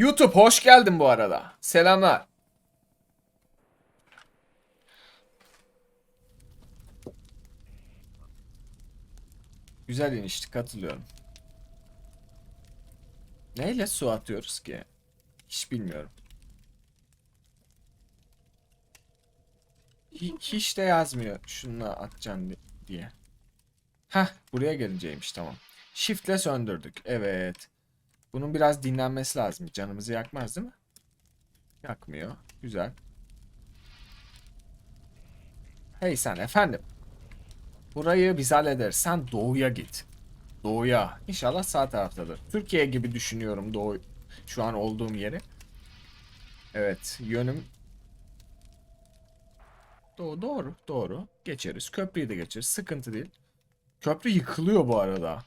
YouTube hoş geldin bu arada. Selamlar. Güzel inişti katılıyorum. Neyle su atıyoruz ki? Hiç bilmiyorum. Hi- hiç de yazmıyor şununla atacaksın di- diye. Heh buraya gelinceymiş tamam. Shift'le söndürdük. Evet. Bunun biraz dinlenmesi lazım. Canımızı yakmaz değil mi? Yakmıyor. Güzel. Hey sen efendim. Burayı biz hallederiz. Sen doğuya git. Doğuya. İnşallah sağ taraftadır. Türkiye gibi düşünüyorum doğu şu an olduğum yeri. Evet, yönüm Doğru, doğru, doğru. Geçeriz. Köprüyü de geçeriz. Sıkıntı değil. Köprü yıkılıyor bu arada.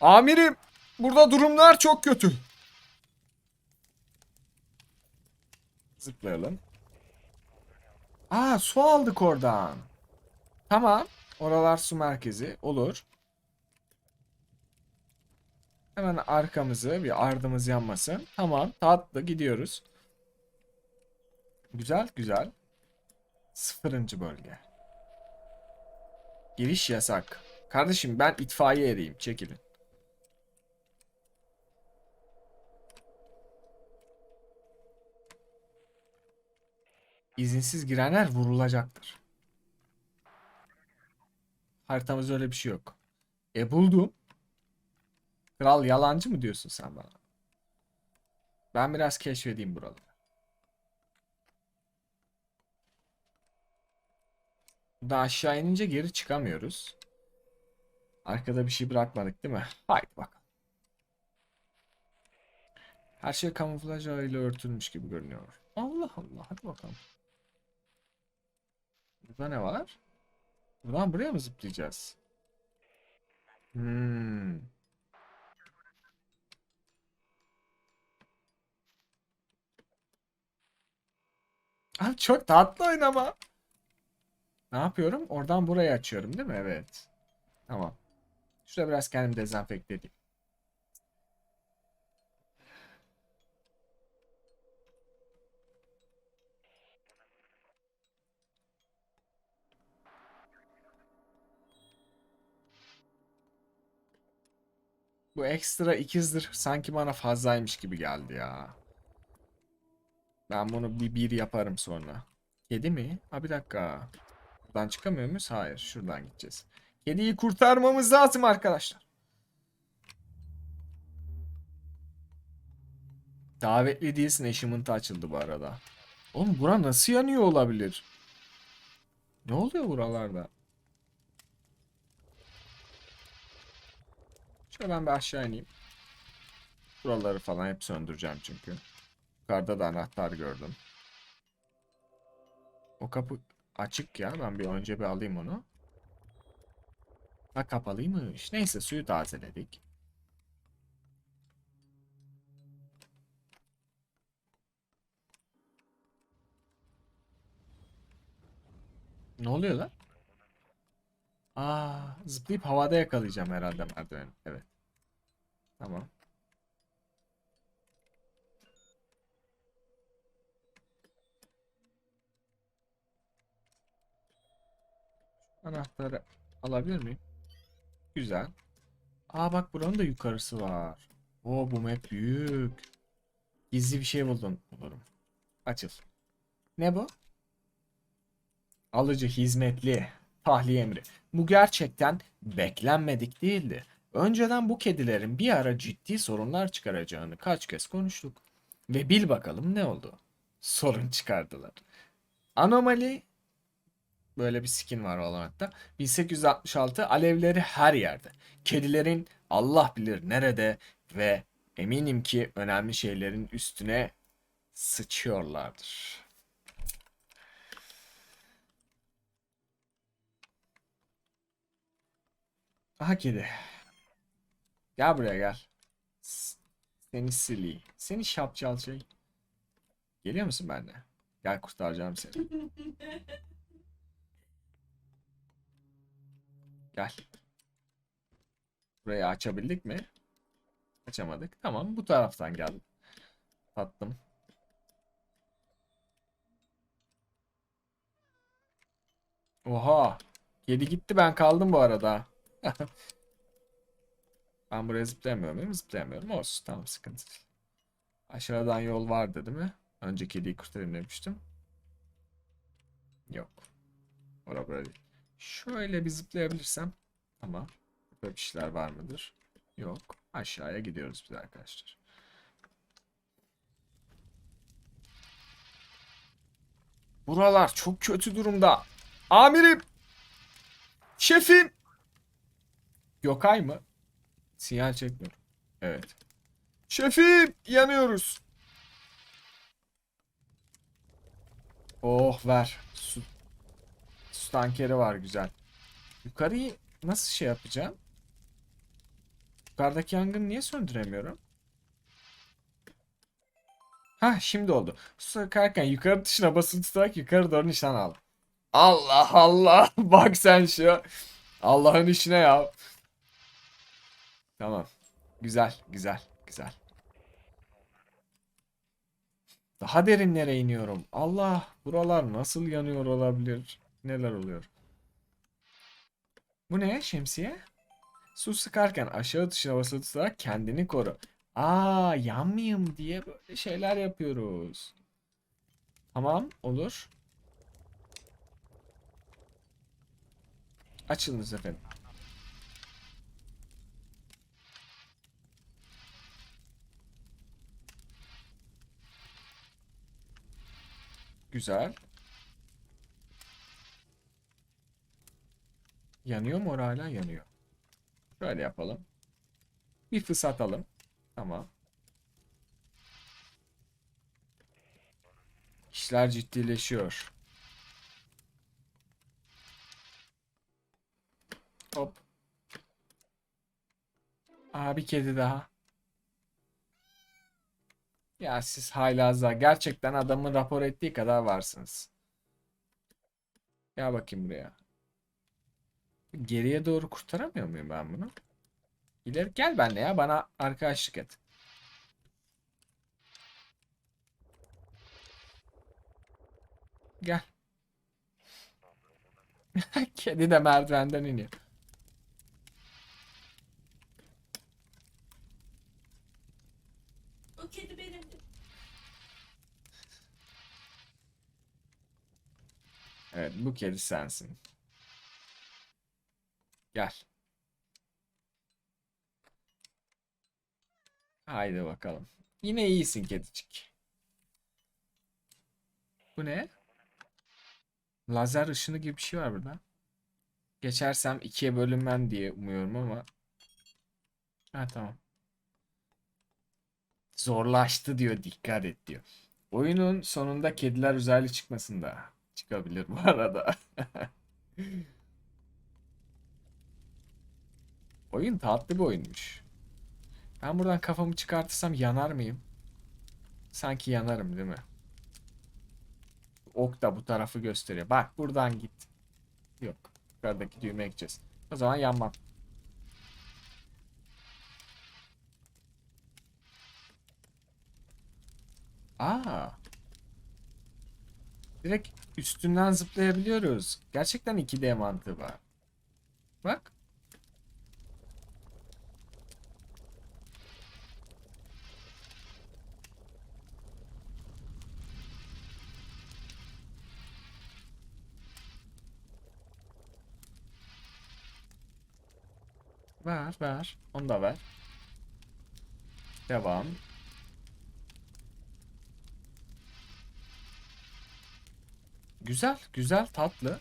Amirim, burada durumlar çok kötü. Zıplayalım. Aa, su aldık oradan. Tamam. Oralar su merkezi. Olur. Hemen arkamızı bir ardımız yanmasın. Tamam. Tatlı gidiyoruz. Güzel güzel. Sıfırıncı bölge. Giriş yasak. Kardeşim ben itfaiye eriyim. Çekilin. İzinsiz girenler vurulacaktır. Haritamızda öyle bir şey yok. E buldum. Kral yalancı mı diyorsun sen bana? Ben biraz keşfedeyim buraları. Daha aşağı inince geri çıkamıyoruz. Arkada bir şey bırakmadık değil mi? Haydi bakalım. Her şey kamuflaj ağıyla örtülmüş gibi görünüyor. Allah Allah hadi bakalım. Burada ne var? Buradan buraya mı zıplayacağız? Hmm. Abi çok tatlı oynama. Ne yapıyorum? Oradan burayı açıyorum değil mi? Evet. Tamam. Şurada biraz kendimi dezenfekte edeyim. Bu ekstra ikizdir sanki bana fazlaymış gibi geldi ya. Ben bunu bir bir yaparım sonra. Kedi mi? Ha bir dakika. Buradan çıkamıyor muyuz? Hayır. Şuradan gideceğiz. Kediyi kurtarmamız lazım arkadaşlar. Davetli değilsin. Achievement açıldı bu arada. Oğlum bura nasıl yanıyor olabilir? Ne oluyor buralarda? Şöyle ben bir aşağı ineyim. Buraları falan hep söndüreceğim çünkü. Yukarıda da anahtar gördüm. O kapı açık ya. Ben bir önce bir alayım onu. Ha kapalıymış. Neyse suyu tazeledik. Ne oluyor lan? Aa, zıplayıp havada yakalayacağım herhalde merdiveni. Evet. Tamam. Anahtarı alabilir miyim? Güzel. Aa bak buranın da yukarısı var. Oo bu map büyük. Gizli bir şey buldum. Bulurum. Açıl. Ne bu? Alıcı hizmetli. Tahliye emri. Bu gerçekten beklenmedik değildi. Önceden bu kedilerin bir ara ciddi sorunlar çıkaracağını kaç kez konuştuk. Ve bil bakalım ne oldu? Sorun çıkardılar. Anomali böyle bir skin var Valorant'ta. 1866 alevleri her yerde. Kedilerin Allah bilir nerede ve eminim ki önemli şeylerin üstüne sıçıyorlardır. Aha kedi. Gel buraya gel. Seni silly. Seni şapçal şey. Geliyor musun benimle? Gel kurtaracağım seni. Gel. Burayı açabildik mi? Açamadık. Tamam bu taraftan geldim. Tattım. Oha. Kedi gitti ben kaldım bu arada. ben buraya zıplayamıyor muyum? Zıplayamıyorum. Olsun tamam sıkıntı değil. Aşağıdan yol vardı değil mi? Önce kediyi kurtarayım demiştim. Yok. Ora böyle değil. Şöyle bir zıplayabilirsem. Ama böyle bir şeyler var mıdır? Yok. Aşağıya gidiyoruz biz arkadaşlar. Buralar çok kötü durumda. Amirim. Şefim. Gökay mı? Sinyal çekmiyor. Evet. Şefim yanıyoruz. Oh ver. Su, su tankeri var güzel. Yukarıyı nasıl şey yapacağım? Yukarıdaki yangını niye söndüremiyorum? Ha şimdi oldu. Su sıkarken yukarı tuşuna basılı tutarak yukarı doğru nişan al. Allah Allah. Bak sen şu. Allah'ın işine ya. Tamam. Güzel, güzel, güzel. Daha derinlere iniyorum. Allah, buralar nasıl yanıyor olabilir? Neler oluyor? Bu ne? Şemsiye? Su sıkarken aşağı tuşuna basılı tutarak kendini koru. Aa, yanmayayım diye böyle şeyler yapıyoruz. Tamam, olur. Açılınız efendim. Güzel. Yanıyor mu hala? Yanıyor. Şöyle yapalım. Bir fısatalım. Tamam. İşler ciddileşiyor. Hop. Aa bir kedi daha. Ya siz haylazlar. Gerçekten adamın rapor ettiği kadar varsınız. Gel bakayım buraya. Geriye doğru kurtaramıyor muyum ben bunu? İleri gel benimle ya. Bana arkadaşlık et. Gel. Kedi de merdivenden iniyor. O kedi benimdi. Evet bu kedi sensin. Gel. Haydi bakalım. Yine iyisin kedicik. Bu ne? Lazer ışını gibi bir şey var burada. Geçersem ikiye bölünmem diye umuyorum ama. Ha tamam. Zorlaştı diyor dikkat et diyor. Oyunun sonunda kediler uzaylı çıkmasın da. Çıkabilir bu arada. Oyun tatlı bir oyunmuş. Ben buradan kafamı çıkartırsam yanar mıyım? Sanki yanarım değil mi? Ok da bu tarafı gösteriyor. Bak buradan git. Yok. Yukarıdaki düğmeye gideceğiz. O zaman yanmam. Aa. Direkt üstünden zıplayabiliyoruz. Gerçekten 2D mantığı var. Bak. Ver ver. Onu da ver. Devam. Güzel, güzel, tatlı.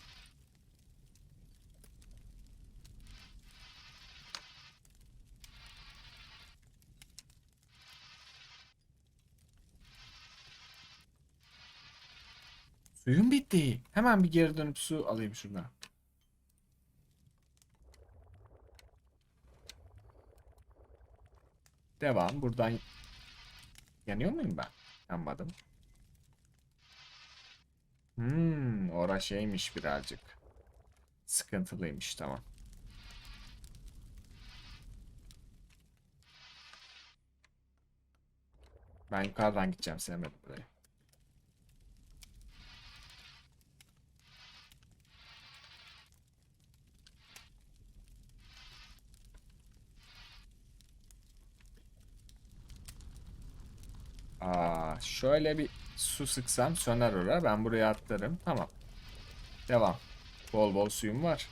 Suyum bitti. Hemen bir geri dönüp su alayım şuradan. Devam. Buradan yanıyor muyum ben? Yanmadım. Hmm, ora şeymiş birazcık. Sıkıntılıymış tamam. Ben yukarıdan gideceğim sevmedim burayı. Aa, şöyle bir su sıksam söner oraya. Ben buraya atlarım. Tamam. Devam. Bol bol suyum var.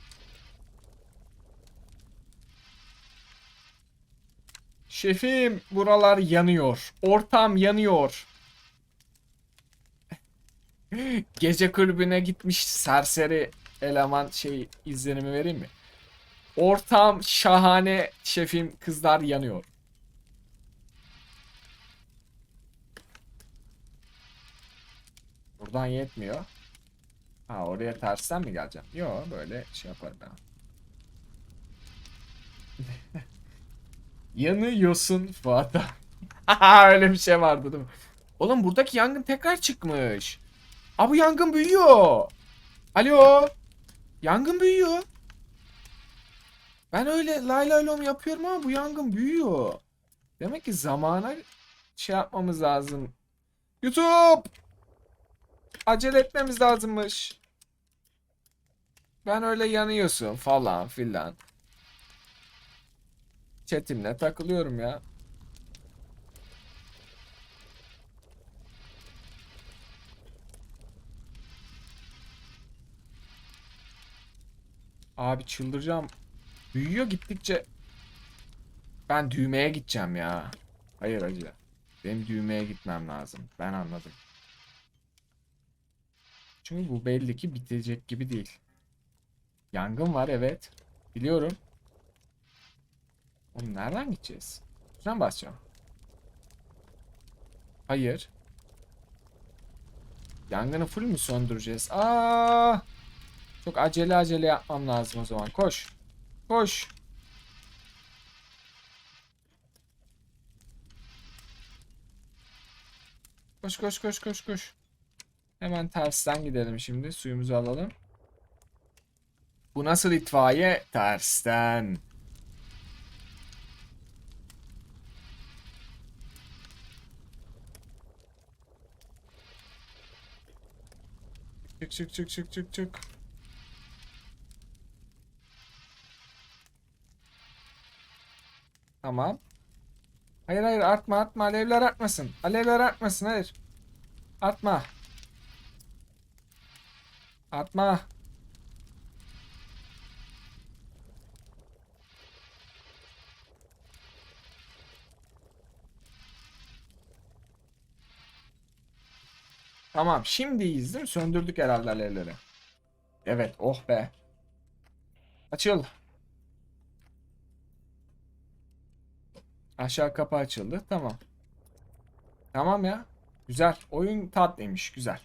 Şefim, buralar yanıyor. Ortam yanıyor. Gece kulübüne gitmiş serseri eleman şey izlenimi vereyim mi? Ortam şahane şefim kızlar yanıyor. Buradan yetmiyor. Ha oraya tersten mi geleceğim? Yo böyle şey yaparım ben. Yanıyorsun Fuat'a. Öyle bir şey vardı değil mi? Oğlum buradaki yangın tekrar çıkmış. Aa bu yangın büyüyor. Alo. Yangın büyüyor. Ben öyle lay lay lom yapıyorum ama bu yangın büyüyor. Demek ki zamana şey yapmamız lazım. YouTube! Acele etmemiz lazımmış. Ben öyle yanıyorsun falan filan. Chatimle takılıyorum ya. Abi çıldıracağım. Büyüyor gittikçe. Ben düğmeye gideceğim ya. Hayır acı. Benim düğmeye gitmem lazım. Ben anladım. Çünkü bu belli ki bitecek gibi değil. Yangın var evet. Biliyorum. Oğlum nereden gideceğiz? Şuradan basacağım. Hayır. Yangını full mü söndüreceğiz? Aa! Çok acele acele yapmam lazım o zaman. Koş. Koş. Koş koş koş koş koş. Hemen tersten gidelim şimdi. Suyumuzu alalım. Bu nasıl itfaiye? Tersten. Çık çık çık çık çık çık. Tamam. Hayır hayır artma artma alevler artmasın. Alevler artmasın hayır. Artma. Artma. Tamam şimdi mi? Söndürdük herhalde alevleri. Evet oh be. Açıl. Aşağı kapı açıldı. Tamam. Tamam ya. Güzel. Oyun tatlıymış. Güzel.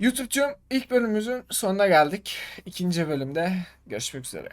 YouTube'cum ilk bölümümüzün sonuna geldik. İkinci bölümde görüşmek üzere.